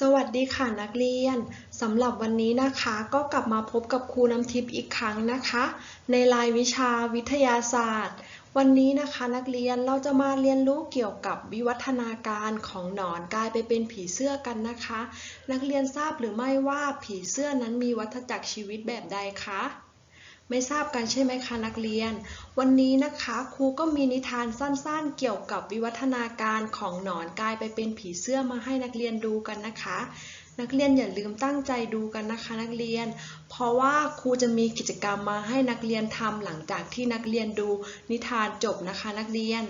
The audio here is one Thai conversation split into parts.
สวัสดีค่ะนักเรียนสำหรับวันนี้นะคะก็กลับมาพบกับครูน้ำทิพย์อีกครั้งนะคะ ในรายวิชาวิทยาศาสตร์ วันนี้นะคะนักเรียนเราจะมาเรียนรู้เกี่ยวกับวิวัฒนาการของหนอนกลายไปเป็นผีเสื้อกันนะคะ นักเรียนทราบหรือไม่ว่าผีเสื้อนั้นมีวัฏจักรชีวิตแบบใดคะ ไม่ทราบกันใช่ไหมคะนักเรียน วันนี้นะคะครูก็มีนิทานสั้นๆ เกี่ยวกับวิวัฒนาการของหนอนกลายไปเป็นผีเสื้อมาให้นักเรียนดูกันนะคะ นักเรียนอย่าลืมตั้งใจดูกันนะคะ นักเรียน เพราะว่าครูจะมีกิจกรรมมาให้นักเรียนทำหลังจากที่นักเรียนดูนิทานจบนะคะ นักเรียน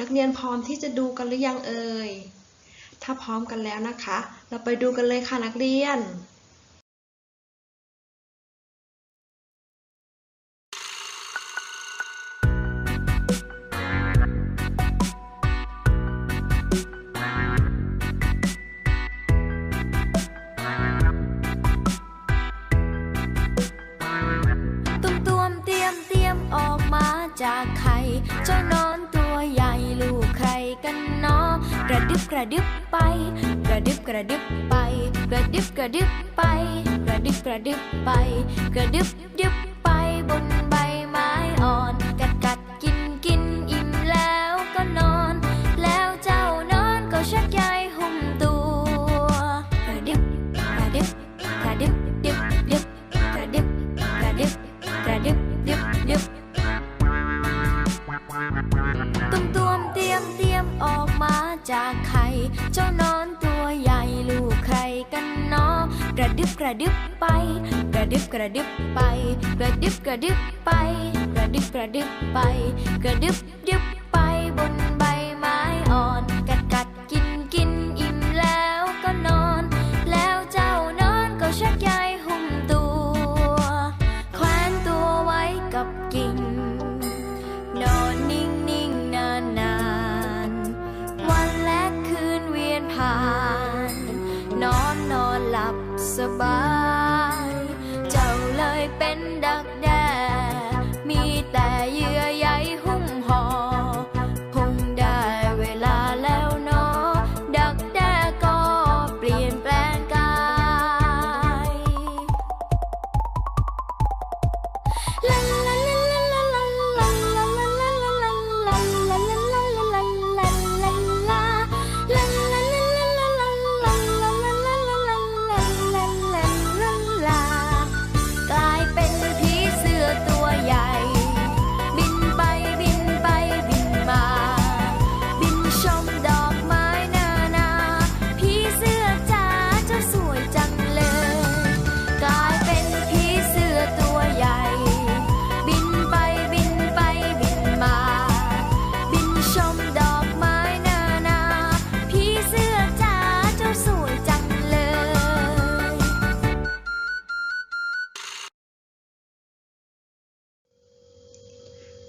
นักเรียนพร้อมที่จะดูกันหรือยังเอ่ยถ้าพร้อมกันแล้วนะคะ เราไปดูกันเลยค่ะนักเรียน เจ้านอนตัวใหญ่ลูกใครกันนาะกระดึบกระดึบไป กระดึบกระดึบไป กระดึบกระดึบไป กระดึบกระดึบไป กระดึบดึบไปบนใบไม้อ่อน กัดกัดกินกินอิ่มแล้วก็นอน แล้วเจ้านอนก็ชักยาาจากไข่เจ้านอนตัวใหญ่ลูกใครกันนาะกระดึบกระดึบไป กระดึบกระดึบไป กระดึบกระดึบไป กระดึบกระดึบไป กระดึบดึบ สบาย เจ้าเลยเป็นดักแด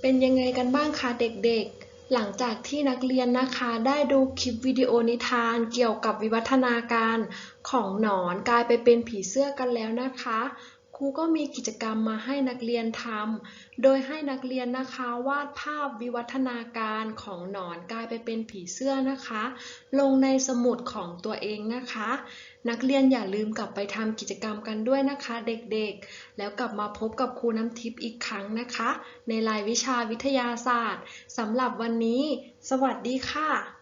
เป็นยังไงกันบ้างคะเด็กๆ หลังจากที่นักเรียนนะคะได้ดูคลิปวิดีโอนิทานเกี่ยวกับวิวัฒนาการของหนอนกลายไปเป็นผีเสื้อกันแล้วนะคะ รูก็มีกิจกรรมมาให้นักเรียนทำ โดยให้นักเรียนนะคะวาดภาพวิวัฒนาการของหนอนกลายไปเป็นผีเสื้อนะคะ ลงในสมุดของตัวเองนะคะ นักเรียนอย่าลืมกลับไปทำกิจกรรมกันด้วยนะคะ เด็กๆ แล้วกลับมาพบกับครูน้ำทิพย์อีกครั้งนะคะ ในรายวิชาวิทยาศาสตร์สำหรับวันนี้ สวัสดีค่ะ